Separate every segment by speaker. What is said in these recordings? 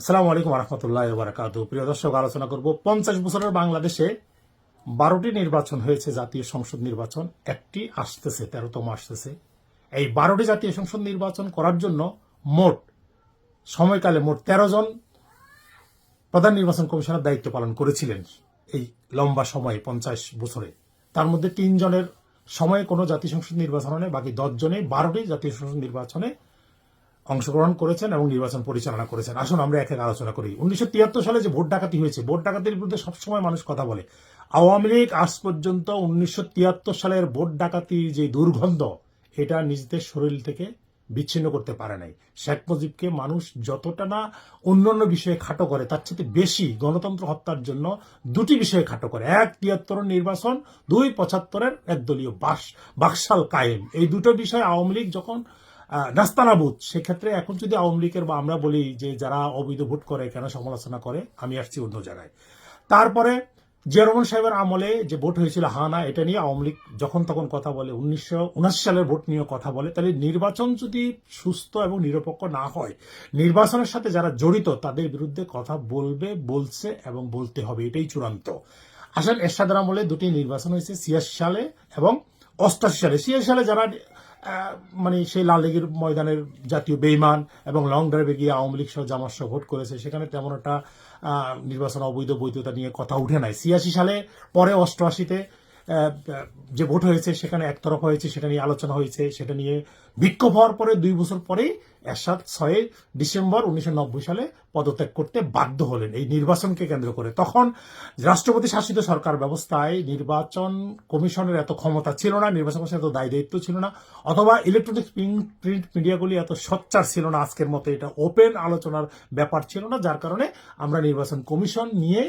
Speaker 1: আসসালামু আলাইকুম রহমতুল্লাহ বারাকাতু প্রিয় দর্শক, আলোচনা করব পঞ্চাশ বছরের বাংলাদেশে বারোটি নির্বাচন হয়েছে, জাতীয় সংসদ নির্বাচন। একটি আসতেছে, তেরোতম আসতেছে। এই বারোটি জাতীয় সংসদ নির্বাচন করার জন্য মোট, সময়কালে মোট তেরো জন প্রধান নির্বাচন কমিশনার দায়িত্ব পালন করেছিলেন এই লম্বা সময়ে, পঞ্চাশ বছরে। তার মধ্যে তিনজনের সময়ে কোনো জাতীয় সংসদ নির্বাচন নেই বাকি দশজনে বারোটি জাতীয় সংসদ নির্বাচনে অংশগ্রহণ করেছেন এবং নির্বাচন পরিচালনা করেছেন। আসুন আমরা এক আলোচনা করি। উনিশশো তিয়াত্তর সালে যে ভোট ডাকাতি হয়েছে, ভোট ডাকাতির বিরুদ্ধে সবসময় মানুষ কথা বলে। আওয়ামী লীগ আজ পর্যন্ত উনিশশো তিয়াত্তর সালের ভোট ডাকাতির যে দুর্গন্ধ, এটা নিজেদের শরীর থেকে বিচ্ছিন্ন করতে পারে নাই। শেখ মুজিবকে মানুষ যতটা না অন্যান্য বিষয়ে খাটো করে, তার চেয়ে বেশি গণতন্ত্র হত্যার জন্য দুটি বিষয়ে খাটো করে। এক তিয়াত্তর নির্বাচন, দুই, পঁচাত্তরের একদলীয় বাস বাকশাল কায়েম। এই দুটো বিষয় আওয়ামী লীগ যখন আহ, নাস্তানাবুদ সেক্ষেত্রে এখন যদি আওয়ামী লীগের বা আমরা বলি যে যারা অবৈধ ভোট করে কেন সমালোচনা করে আমি আসছি অন্য জায়গায়। তারপরে জিয়া রহমান সাহেবের আমলে যে ভোট হয়েছিল হানা এটা নিয়ে আওয়ামী লীগ যখন তখন কথা বলে উনিশশো উনাশি সালের ভোট নিয়ে কথা বলে। তাহলে নির্বাচন যদি সুস্থ এবং নিরপেক্ষ না হয় নির্বাচনের সাথে যারা জড়িত তাদের বিরুদ্ধে কথা বলবে বলছে এবং বলতে হবে এটাই চূড়ান্ত। আসলে এরশাদের আমলে দুটি নির্বাচন হয়েছে ছিয়াশি সালে এবং অষ্টাশি সালে। ছিয়াশি সালে যারা মানে সেই লাল লীগের ময়দানের জাতীয় বেইমান এবং লং ড্রাইভে গিয়ে আওয়ামী লীগ সহ জামাত সহ ভোট করেছে, সেখানে তেমন একটা নির্বাচন অবৈধ বৈধতা নিয়ে কথা উঠে নাই। ছিয়াশি সালে পরে অষ্টআশিতে যে ভোট হয়েছে সেখানে একতরফা হয়েছে, সেটা নিয়ে আলোচনা হয়েছে, সেটা নিয়ে বিক্ষোভ হওয়ার পরে দুই বছর পরেই এরশাদ ছয় ডিসেম্বর উনিশশো নব্বই সালে পদত্যাগ করতে বাধ্য হলেন এই নির্বাচনকে কেন্দ্র করে। তখন রাষ্ট্রপতি শাসিত সরকার ব্যবস্থায় নির্বাচন কমিশনের এত ক্ষমতা ছিল না, নির্বাচন কমিশনের এত দায় দায়িত্ব ছিল না, অথবা ইলেকট্রনিক প্রিন্ট মিডিয়াগুলি এত সচ্চার ছিল না, আজকের মতো এটা ওপেন আলোচনার ব্যাপার ছিল না, যার কারণে আমরা নির্বাচন কমিশন নিয়ে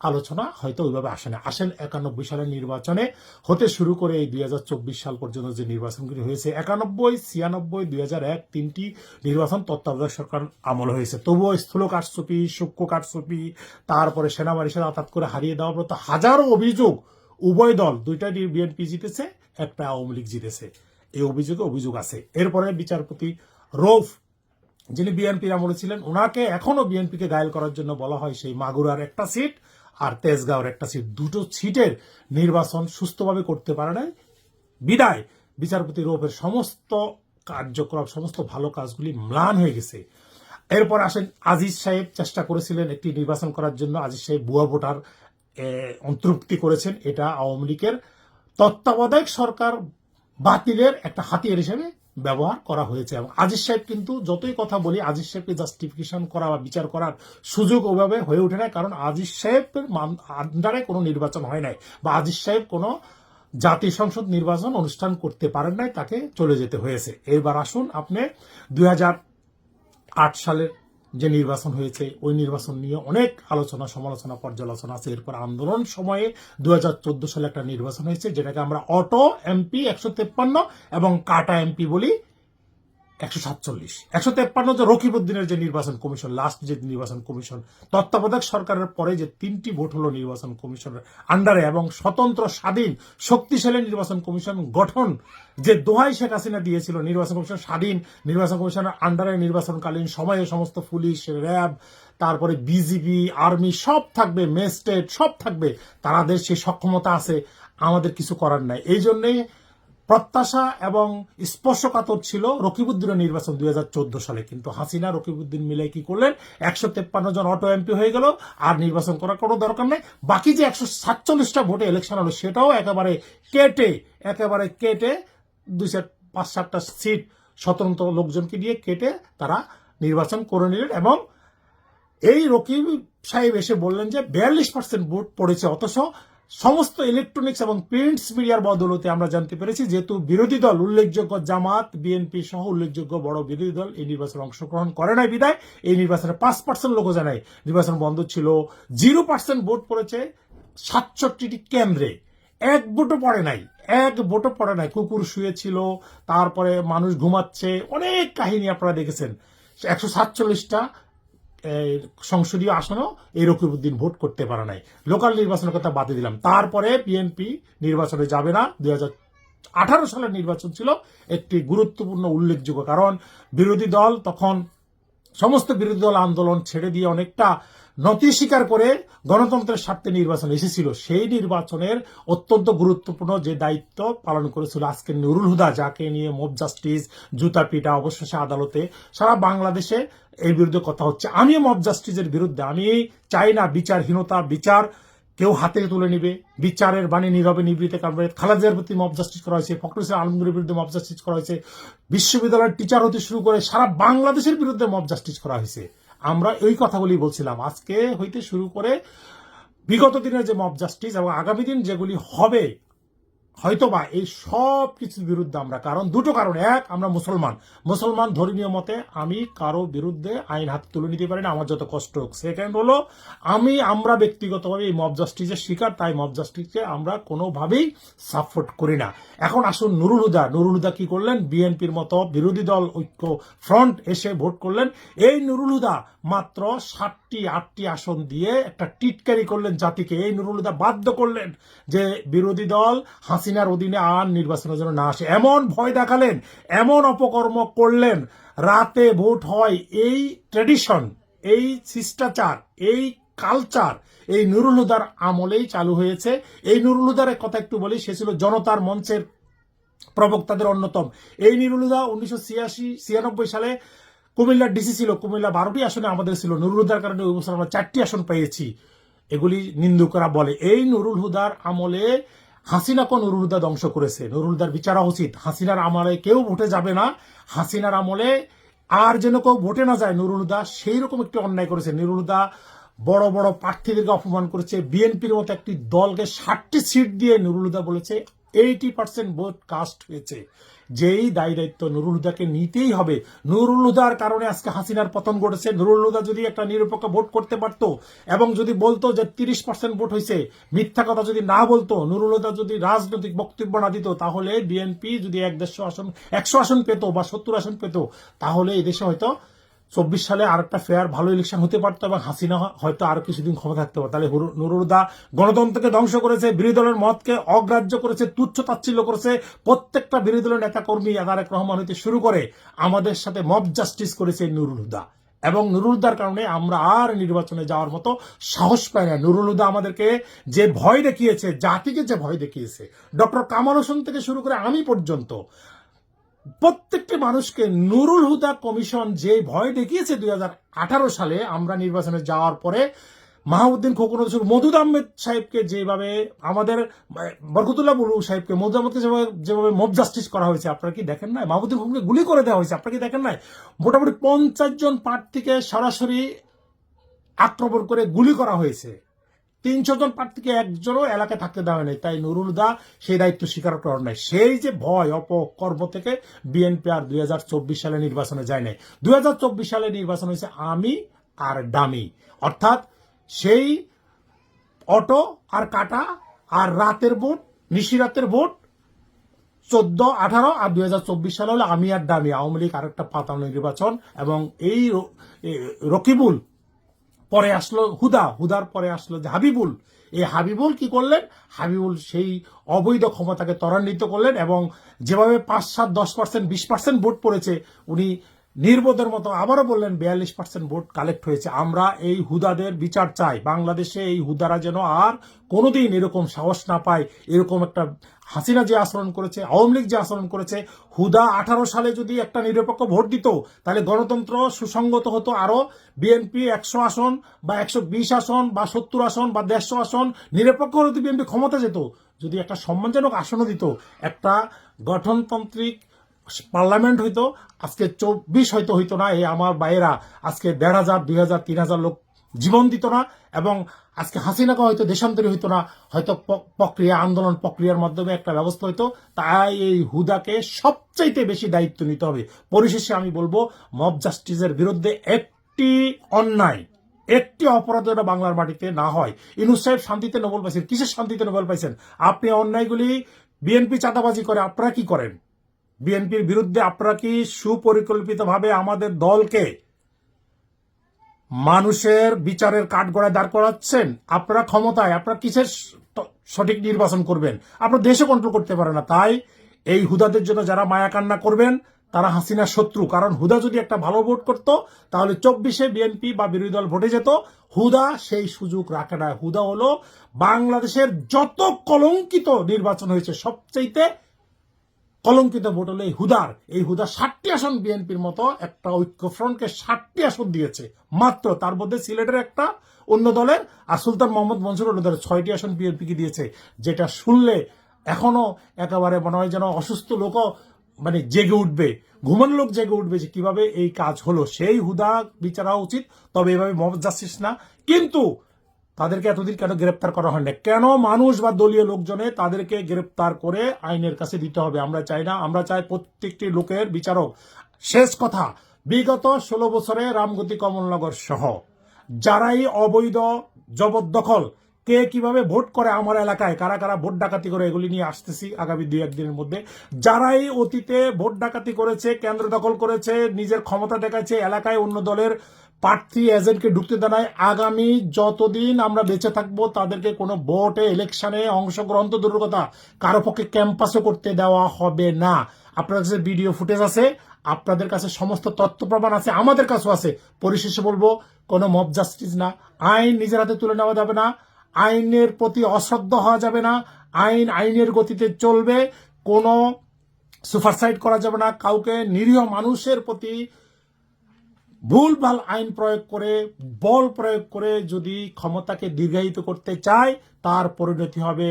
Speaker 1: আলোচনা হয়তো ওইভাবে আসে না। আসেন একানব্বই সালের নির্বাচনে হতে শুরু করে এই দু হাজার চব্বিশ সাল পর্যন্ত যে নির্বাচনগুলি হয়েছে, একানব্বই, ছিয়ানব্বই, দুই এক তিনটি নির্বাচন তত্ত্বাবধায়ক সরকার আমল হয়েছে। তবুও স্থূল কারচুপি, সূক্ষ্ম কারচুপি, তারপরে সেনাবাহিনীর সাথে আঘাত করে হারিয়ে দেওয়ার মতো হাজারো অভিযোগ উভয় দল দুইটা বিএনপি জিতেছে একটা আওয়ামী লীগ জিতেছে। এই অভিযোগে অভিযোগ আছে। এরপরে বিচারপতি রৌফ, যিনি বিএনপির আমলে ছিলেন ওনাকে এখনও বিএনপিকে গায়েল করার জন্য বলা হয় সেই মাগুরার একটা সিট। আর তেজগাঁওর একটা সিট। দুটো সিটের নির্বাচন সুস্থভাবে করতে পারে নাই। বিদায়, বিচারপতি রৌফের সমস্ত কার্যক্রম, সমস্ত ভালো কাজগুলি ম্লান হয়ে গেছে। এরপর আসেন আজিজ সাহেব, চেষ্টা করেছিলেন একটি নির্বাচন করার জন্য। আজিজ সাহেব বুয়া ভোটার অন্তর্ভুক্তি করেছেন। এটা আওয়ামী লীগের তত্ত্বাবধায়ক সরকার বাতিলের একটা হাতিয়ার হিসেবে ব্যবহার করা হয়েছে। এবং আজিজ সাহেব কিন্তু যতই কথা বলি, আজিজ সাহেবকে জাস্টিফিকেশন করা বা বিচার করার সুযোগ ওভাবে হয়ে ওঠে না, কারণ আজিজ সাহেবের আন্ডারে কোনো নির্বাচন হয় নাই বা আজিজ সাহেব কোনো জাতীয় সংসদ নির্বাচন অনুষ্ঠান করতে পারেন নাই, তাকে চলে যেতে হয়েছে। এবার আসুন আপনি দুই আট সালের যে নির্বাচন হয়েছে, ওই নির্বাচন নিয়ে অনেক আলোচনা, সমালোচনা, পর্যালোচনা আছে। এরপর আন্দোলন সময়ে দু হাজার চোদ্দ সালে একটা নির্বাচন হয়েছে, যেটাকে আমরা অটো এমপি একশো এবং কাটা এমপি বলি। একশো সাতচল্লিশ। একশো তেপ্পান্ন যে রকিবউদ্দিনের যে নির্বাচন কমিশন লাস্ট যে নির্বাচন কমিশন, তত্ত্বাবধায়ক সরকারের পরে যে তিনটি ভোট হলো নির্বাচন কমিশনের আন্ডারে এবং স্বতন্ত্র, স্বাধীন, শক্তিশালী নির্বাচন কমিশন গঠন যে দোহাই শেখ হাসিনা দিয়েছিল নির্বাচন কমিশন, স্বাধীন নির্বাচন কমিশনের আন্ডারে নির্বাচনকালীন সময়ে সমস্ত পুলিশ, র্যাব, তারপরে বিজিবি আর্মি সব থাকবে মেস্টেট সব থাকবে তাদের সেই সক্ষমতা আছে, আমাদের কিছু করার নাই। এই জন্যই প্রত্যাশা এবং স্পর্শকাতর ছিল রকিবুদ্দিনের নির্বাচন দুই হাজার চোদ্দ সালে। কিন্তু হাসিনা রকিবুদ্দিন মিলে কি করলেন? একশো তেপ্পান্ন জন অটো এমপি হয়ে গেল, আর নির্বাচন করার কোনো দরকার নেই। বাকি যে একশো সাতচল্লিশটা ভোটে ইলেকশন হলো, সেটাও একেবারে কেটে একেবারে কেটে দুই চার, পাঁচ সাতটা সিট স্বতন্ত্র লোকজনকে দিয়ে কেটে তারা নির্বাচন করে নিলেন এবং এই রকিব সাহেব এসে বললেন যে বিয়াল্লিশ পার্সেন্ট ভোট পড়েছে, অথচ সমস্ত ইলেকট্রনিক্স এবং প্রিন্টস মিডিয়ার বদলতে আমরা জানতে পেরেছি, যেহেতু বিরোধী দল, উল্লেখযোগ্য জামাত বিএনপি সহ উল্লেখযোগ্য বড় বিরোধী দল এই নির্বাচনে অংশগ্রহণ করে নাই বিদায়। এই নির্বাচনে পাঁচ পার্সেন্ট লোকও জানায়, নির্বাচন বন্ধ ছিল। জিরো পার্সেন্ট ভোট পড়েছে সাতষট্টিটি কেন্দ্রে। এক ভোটও পড়ে নাই, এক ভোটও পড়ে নাই। কুকুর শুয়েছিল, তারপরে মানুষ ঘুমাচ্ছে, অনেক কাহিনী আপনারা দেখেছেন। একশো সাতচল্লিশটা সংসদীয় আসনও এই রকিবউদ্দিন ভোট করতে পারে নাই। লোকাল নির্বাচনের কথা বাদে দিলাম। তারপরে বিএনপি নির্বাচনে যাবে না। দুই আঠারো সালের নির্বাচন ছিল একটি গুরুত্বপূর্ণ উল্লেখযোগ্য কারণ। বিরোধী দল তখন সমস্ত বিরোধী দল আন্দোলন ছেড়ে দিয়ে অনেকটা নতি স্বীকার করে গণতন্ত্রের স্বার্থে নির্বাচন এসেছিল। সেই নির্বাচনের অত্যন্ত গুরুত্বপূর্ণ যে দায়িত্ব পালন করেছিল আজকে নুরুল হুদা, যাকে নিয়ে মোব জাস্টিস, জুতা পিটা, অবশেষে আদালতে সারা বাংলাদেশে এই বিরুদ্ধে কথা হচ্ছে। আমিও মব জাস্টিসের বিরুদ্ধে, আমি চাই না বিচারহীনতা, বিচার কেউ হাতে তুলে নিবে। বিচারের বাণী নীরবে নিবৃতে কারণে খালেদার প্রতি মব জাস্টিস করা হয়েছে, ফখরুল আলমগীরের বিরুদ্ধে মব জাস্টিস করা হয়েছে, বিশ্ববিদ্যালয়ের টিচার হতে শুরু করে সারা বাংলাদেশের বিরুদ্ধে মব জাস্টিস করা হয়েছে। আমরা এই কথাগুলি বলছিলাম। আজকে হইতে শুরু করে বিগত দিনের যে মব জাস্টিস এবং আগামী দিন যেগুলি হবে, হয়তোবা এই সব কিছুর বিরুদ্ধে আমরা, কারণ দুটো কারণ। এক, আমরা মুসলমান। মুসলমান ধর্মীয় মতে আমি কারও বিরুদ্ধে আইন হাত তুলে নিতে পারি না, আমার যত কষ্ট হোক। সেকেন্ড হলো, আমি, আমরা ব্যক্তিগতভাবে এই মব জাস্টিসের শিকার, তাই মব জাস্টিসকে আমরা কোনোভাবেই সাপোর্ট করি না। এখন আসুন নুরুল হুদা। নুরুল হুদা কি করলেন? বিএনপির মতো বিরোধী দল, ঐক্য ফ্রন্ট এসে ভোট করলেন। এই নুরুল হুদা মাত্র ষাটটি, আটটি আসন দিয়ে একটা টিটকারি করলেন জাতিকে। এই নুরুল হুদা বাধ্য করলেন যে বিরোধী দল হাসিনার অধীনে আর নির্বাচনের জন্য না আসে। এমন ভয় দেখালেন, এমন অপকর্ম করলেন, রাতে ভোট হয় এই ট্রেডিশন এই শিষ্টাচার, এই কালচার এই নুরুল হুদার আমলেই চালু হয়েছে। এই নুরুল হুদার কথা একটু বলি, সে ছিল জনতার মঞ্চের প্রবক্তাদের অন্যতম। এই নুরুলুদা উনিশশো ছিয়াশি, ছিয়ানব্বই সালে কুমিল্লার ডিসি ছিল, কুমিল্লা বারোটি আসনে আমাদের ছিল। নুরুল হুদার কারণে ওই বছর আমরা চারটি আসন পেয়েছি। এগুলি নিন্দুকরা বলে, এই নুরুল হুদার আমলে হাসিনাকে নুরুল হুদা ধ্বংস করেছে। নুরুল হুদার বিচারা উচিত। হাসিনার আমলে কেউ ভোটে যাবে না। হাসিনার আমলে আর যেন কেউ ভোটে না যায়, নুরুল হুদা সেই রকম একটি অন্যায় করেছে। নুরুল হুদা বড় বড় প্রার্থীদেরকে অপমান করেছে। বিএনপির মতো একটি দলকে ষাটটি সিট দিয়ে নুরুল হুদা বলেছে এইটি পার্সেন্ট ভোট কাস্ট হয়েছে। যেই দায়ী দায়িত্ব নুরুল হুদাকে নিতেই হবে। নুরুল হুদার কারণে আজকে হাসিনার পতন ঘটেছে। নুরুল হুদা যদি একটা নিরপেক্ষ ভোট করতে পারত এবং যদি বলতো যে তিরিশ পার্সেন্ট ভোট হয়েছে, মিথ্যা কথা যদি না বলতো, নুরুল হুদা যদি রাজনৈতিক বক্তব্য না দিত, তাহলে বিএনপি যদি এক দেড়শো আসন, একশো আসন পেত বা সত্তর আসন পেত, তাহলে এই দেশে হয়তো চব্বিশ সালে আর একটা ফেয়ার ভালো ইলেকশন হতে পারতো এবং হাসিনা হয়তো আরও কিছুদিন ক্ষমতা থাকতে পারত। তাহলে নুরুলদা গণতন্ত্রকে ধ্বংস করেছে, বিরোধী দলের মতকে অগ্রাহ্য করেছে, তুচ্ছ তাচ্ছিল্য করেছে। প্রত্যেকটা বিরোধী দলের নেতা কর্মী আদারেক রহমান হইতে শুরু করে, আমাদের সাথে মব জাস্টিস করেছে নুরুল হুদা এবং নুরুল হুদার কারণে আমরা আর নির্বাচনে যাওয়ার মতো সাহস পাই না। নুরুল হুদা আমাদেরকে যে ভয় দেখিয়েছে, জাতিকে যে ভয় দেখিয়েছে, ডক্টর কামাল হোসেন থেকে শুরু করে আমি পর্যন্ত প্রত্যেকটি মানুষকে নুরুল হুদা কমিশন যে ভয় দেখিয়েছে দুই সালে আমরা নির্বাচনে যাওয়ার পরে, মাহমুদ্দিন খোকন মধুদ আহমেদ সাহেবকে যেভাবে আমাদের, বরকতুল্লাহ বুলু সাহেবকে, মধুদ আহমেদকে যেভাবে যেভাবে মব জাস্টিস করা হয়েছে, আপনারা কি দেখেন নাই? মাহমুদ্দিন খোকনকে গুলি করে দেওয়া হয়েছে, আপনারা কি দেখেন নাই? মোটামুটি পঞ্চাশ জন প্রার্থীকে সরাসরি আক্রমণ করে গুলি করা হয়েছে। তিনশো জন প্রার্থীকে একজনও এলাকায় থাকতে দেওয়া নেই তাই নুরুল দা সেই দায়িত্ব স্বীকার করার নাই। সেই যে ভয়, অপকর্ম থেকে বিএনপি আর দু হাজার চব্বিশ সালে নির্বাচনে যায় নাই। দুই সালে নির্বাচন হয়েছে আমি আর ডামি অর্থাৎ সেই অটো আর কাটা আর রাতের ভোট, নিশিরাতের ভোট, চোদ্দ, আঠারো আর দুই হাজার চব্বিশ সালে হলো আমি আর ডামি আওয়ামী লীগ আরেকটা পাতানো নির্বাচন এবং এই রকিবুল পরে আসলো হুদা, হুদার পরে আসলো যে হাবিবুল। এই হাবিবুল কি করলেন? হাবিবুল সেই অবৈধ ক্ষমতাকে ত্বরান্বিত করলেন এবং যেভাবে পাঁচ, সাত, দশ পার্সেন্ট বিশ পার্সেন্ট ভোট পড়েছে, উনি নির্বোধের মতো আবারও বললেন, বিয়াল্লিশ পার্সেন্ট ভোট কালেক্ট হয়েছে। আমরা এই হুদাদের বিচার চাই। বাংলাদেশে এই হুদারা যেন আর কোনোদিন এরকম সাহস না পায়। এরকম একটা হাসিনা যে আচরণ করেছে, আওয়ামী লীগ যে আচরণ করেছে, হুদা আঠারো সালে যদি একটা নিরপেক্ষ ভোট দিত, তাহলে গণতন্ত্র সুসংগত হতো আরও বিএনপি একশো আসন বা একশো বিশ আসন বা সত্তর আসন বা দেড়শো আসন নিরপেক্ষ হলে বিএনপি ক্ষমতা যেত। যদি একটা সম্মানজনক আসনও দিত, একটা গঠনতান্ত্রিক পার্লামেন্ট হইতো, আজকে চব্বিশ হয়তো হইতো না, এই আমার বাইরা আজকে দেড় হাজার, দুই হাজার, তিন হাজার লোক জীবন দিত না এবং আজকে হাসিনাকে হয়তো দেশান্তরী হইতো না, হয়তো প্রক্রিয়া, আন্দোলন প্রক্রিয়ার মাধ্যমে একটা ব্যবস্থা হইতো। তাই এই হুদাকে সবচাইতে বেশি দায়িত্ব নিতে হবে। পরিশেষে আমি বলব, মব জাস্টিসের বিরুদ্ধে একটি অন্যায়, একটি অপরাধ যেন বাংলার মাটিতে না হয়। ইনুস সাহেব শান্তিতে নোবেল পাইছেন। কিসের শান্তিতে নোবেল পাইছেন? আপনি অন্যায়গুলি বিএনপি চাঁদাবাজি করে, আপনারা কি করেন? বিএনপির বিরুদ্ধে আপনারা কি সুপরিকল্পিতভাবে আমাদের দলকে মানুষের বিচারের কাঠগড়ায় দাঁড় করাচ্ছেন? আপনারা ক্ষমতায়, আপনারা কিসের সঠিক নির্বাচন করবেন? আপনারা দেশে কন্ট্রোল করতে পারে না। তাই এই হুদাদের জন্য যারা মায়া কান্না করবেন, তারা হাসিনার শত্রু। কারণ হুদা যদি একটা ভালো ভোট করত, তাহলে চব্বিশে বিএনপি বা বিরোধী দল ভোটে যেত। হুদা সেই সুযোগ রাখে না হুদা হলো বাংলাদেশের যত কলঙ্কিত নির্বাচন হয়েছে, সবচাইতে কলঙ্কিত ভোট হলো এই হুদার। এই হুদা ষাটটি আসন বিএনপির মতো একটা ঐক্যফ্রন্টকে ষাটটি আসন দিয়েছে। মাত্র তার মধ্যে সিলেটের একটা, অন্য দলের, আর সুলতান মোহাম্মদ মনসুর অন্য দলের ছয়টি আসন বিএনপিকে দিয়েছে। যেটা শুনলে এখনও একেবারে মনে হয় যেন অসুস্থ লোকও মানে জেগে উঠবে। ঘুমানো লোক জেগে উঠবে যে কীভাবে এই কাজ হলো। সেই হুদা বিচার উচিত, তবে এভাবে মোহাম্মদ জাস্টিস না। কিন্তু তাদেরকে এতদিন কেন গ্রেপ্তার করা হয় না কেন মানুষ বা দলীয় লোকজনে তাদেরকে গ্রেপ্তার করে আইনের কাছে দিতে হবে? আমরা চাই না। আমরা চাই প্রত্যেকটি লোকের বিচারক। শেষ কথা, বিগত ষোলো বছরে রামগতি কমলনগর সহ যারাই অবৈধ, জবরদখল, কে কীভাবে ভোট করে আমার এলাকায়, কারা কারা ভোট ডাকাতি করে এগুলি নিয়ে আসতেছি আগামী দুই একদিনের মধ্যে, যারাই অতীতে ভোট ডাকাতি করেছে, কেন্দ্র দখল করেছে, নিজের ক্ষমতা দেখাচ্ছে, এলাকায় অন্য দলের প্রার্থী এজেন্টকে ঢুকতে দেয় আগামী যতদিন আমরা বেঁচে থাকব, তাদেরকে কোনো ভোটে ইলেকশনে অংশগ্রহণ তো দূরের কথা, কারও পক্ষে ক্যাম্পাসও করতে দেওয়া হবে না। আপনার কাছে ভিডিও ফুটেজ আছে, আপনাদের কাছে সমস্ত তথ্য প্রমাণ আছে, আমাদের কাছেও আছে। পরিশেষে বলব, কোনো মব জাস্টিস না। আইন নিজের হাতে তুলে নেওয়া যাবে না। আইনের প্রতি অশ্রদ্ধ হওয়া যাবে না। আইন আইনের গতিতে চলবে। কোনো সুপারসাইড করা যাবে না। কাউকে নিরীহ মানুষের প্রতি ভুলভাল আইন প্রয়োগ করে, বল প্রয়োগ করে যদি ক্ষমতাকে দীর্ঘায়িত করতে চায়, তার পরিণতি হবে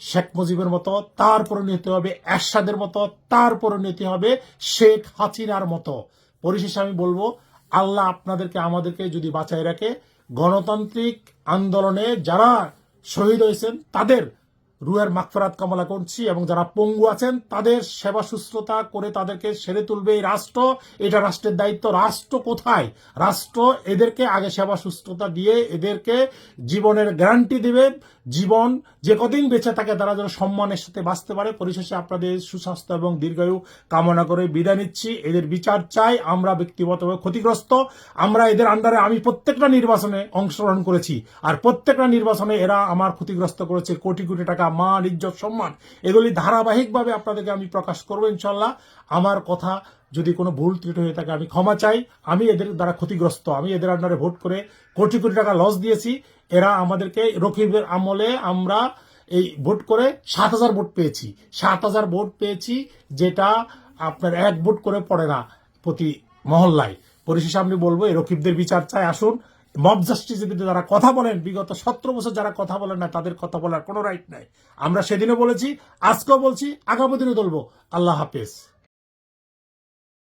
Speaker 1: শেখ মুজিবের মতো, তার পরিণতি হবে এরশাদের মতো, তার পরিণতি হবে শেখ হাসিনার মতো। পরিশেষে আমি বলব, আল্লাহ আপনাদেরকে, আমাদেরকে যদি বাঁচায় রাখে, গণতান্ত্রিক আন্দোলনে যারা শহীদ হয়েছেন, তাদের রুয়ের মাখফরাত কামলা করছি এবং যারা পঙ্গু আছেন, তাদের সেবা সুস্থতা করে তাদেরকে সেরে তুলবে এই রাষ্ট্র। এটা রাষ্ট্রের দায়িত্ব। রাষ্ট্র কোথায়? রাষ্ট্র এদেরকে আগে সেবা সুস্থতা দিয়ে এদেরকে জীবনের গ্যারান্টি দেবে। জীবন যে কদিন বেঁচে থাকে তারা যেন সম্মানের সাথে বাঁচতে পারে। পরিশেষে আপনাদের সুস্বাস্থ্য এবং দীর্ঘায়ু কামনা করে বিদায় নিচ্ছি। এদের বিচার চাই, আমরা ব্যক্তিগতভাবে ক্ষতিগ্রস্ত। আমরা এদের আন্ডারে আমি প্রত্যেকটা নির্বাচনে অংশগ্রহণ করেছি। আর প্রত্যেকটা নির্বাচনে এরা আমার ক্ষতিগ্রস্ত করেছে। কোটি কোটি টাকা, মান, ইজ্জত, সম্মান। এগুলি ধারাবাহিকভাবে আপনাদেরকে আমি প্রকাশ করব ইনশাল্লাহ আমার কথা যদি কোনো ভুল ত্রুটি হয়ে থাকে, আমি ক্ষমা চাই। আমি এদের দ্বারা ক্ষতিগ্রস্ত। আমি এদের আন্ডারে ভোট করে কোটি কোটি টাকা লস দিয়েছি। এরা আমাদেরকে রকিবের আমলে আমরা এই ভোট করে সাত হাজার ভোট পেয়েছি। সাত হাজার ভোট পেয়েছি, যেটা আপনার এক ভোট করে পড়ে না প্রতি মহল্লায়। পরিশেষে আমি বলব, এই রকিবদের বিচার চাই। আসুন মব জাস্টিস যারা কথা বলেন, বিগত সতেরো বছর যারা কথা বলেন না, তাদের কথা বলার কোনো রাইট নাই। আমরা সেদিনও বলেছি, আজকেও বলছি, আগামী দিনে বলব। আল্লাহ হাফেজ।